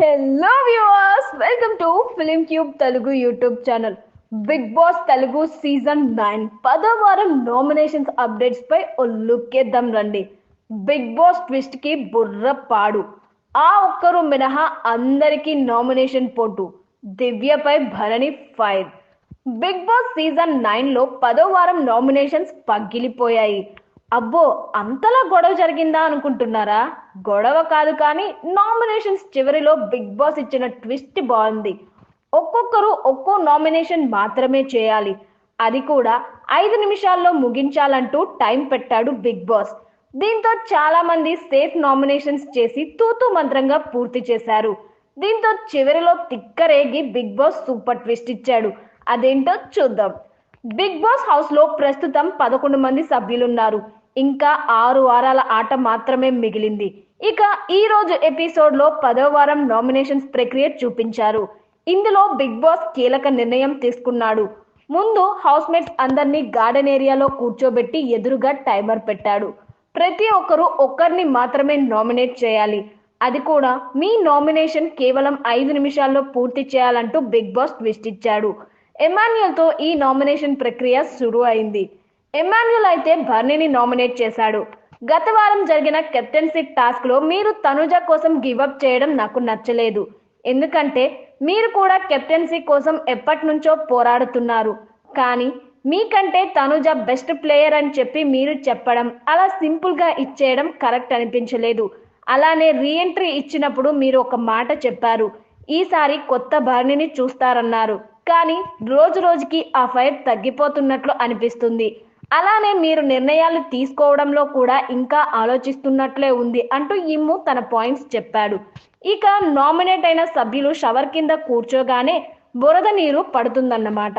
Hello viewers welcome to film cube Telugu YouTube channel Bigg Boss Telugu season nine పదో వారం nominations updates పై ఓ రండి. Big boss ట్విస్ట్కి బుర్ర పాడు. ఆ ఒక్కరు మినహా అందరికీ నామినేషన్ పోటు. దివ్యపై Bharani fire Bigg Boss season నైన్లో పదో వారం నామినేషన్స్ పగిలిపోయాయి. అబ్బో అంతలా గొడవ జరిగిందా అనుకుంటున్నారా? గొడవ కాదు కానీ నామినేషన్స్ చివరిలో బిగ్ బాస్ ఇచ్చిన ట్విస్ట్ బాగుంది. ఒక్కొక్కరు ఒక్కో నామినేషన్ మాత్రమే చేయాలి. అది కూడా ఐదు నిమిషాల్లో ముగించాలంటూ టైం పెట్టాడు బిగ్ బాస్. దీంతో చాలా మంది సేఫ్ నామినేషన్స్ చేసి తూతు మంత్రంగా పూర్తి చేశారు. దీంతో చివరిలో తిక్కరేగి బిగ్ బాస్ సూపర్ ట్విస్ట్ ఇచ్చాడు. అదేంటో చూద్దాం. బిగ్ బాస్ హౌస్లో ప్రస్తుతం పదకొండు మంది సభ్యులున్నారు. ఇంకా ఆరు వారాల ఆట మాత్రమే మిగిలింది. ఇక ఈ రోజు ఎపిసోడ్లో పదో వారం నామినేషన్స్ ప్రక్రియ చూపించారు. ఇందులో బిగ్ బాస్ కీలక నిర్ణయం తీసుకున్నాడు. ముందు హౌస్ మేట్స్ అందరినీ గార్డెన్ ఏరియాలో కూర్చోబెట్టి ఎదురుగా టైమర్ పెట్టాడు. ప్రతి ఒక్కరు ఒక్కరిని మాత్రమే నామినేట్ చేయాలి. అది కూడా మీ నామినేషన్ కేవలం ఐదు నిమిషాల్లో పూర్తి చేయాలంటూ బిగ్ బాస్ ట్విస్ట్ ఇచ్చాడు. ఎమాన్యుయల్తో ఈ నామినేషన్ ప్రక్రియ శురు అయింది. ఎమాన్యుల్ అయితే బర్నీని నామినేట్ చేశాడు. గత వారం జరిగిన కెప్టెన్సీ టాస్క్లో మీరు తనుజ కోసం గివప్ చేయడం నాకు నచ్చలేదు. ఎందుకంటే మీరు కూడా కెప్టెన్సీ కోసం ఎప్పటి నుంచో పోరాడుతున్నారు. కానీ మీకంటే తనుజ బెస్ట్ ప్లేయర్ అని చెప్పి మీరు చెప్పడం అలా సింపుల్గా ఇచ్చేయడం కరెక్ట్ అనిపించలేదు. అలానే రీఎంట్రీ ఇచ్చినప్పుడు మీరు ఒక మాట చెప్పారు ఈసారి కొత్త భరణిని చూస్తారన్నారు. కానీ రోజు రోజుకి ఆ ఫైర్ తగ్గిపోతున్నట్లు అనిపిస్తుంది. అలానే మీరు నిర్ణయాలు తీసుకోవడంలో కూడా ఇంకా ఆలోచిస్తున్నట్లే ఉంది అంటూ ఇమ్ము తన పాయింట్స్ చెప్పాడు. ఇక నామినేట్ అయిన సభ్యులు షవర్ కింద కూర్చోగానే బురద నీరు పడుతుందన్నమాట.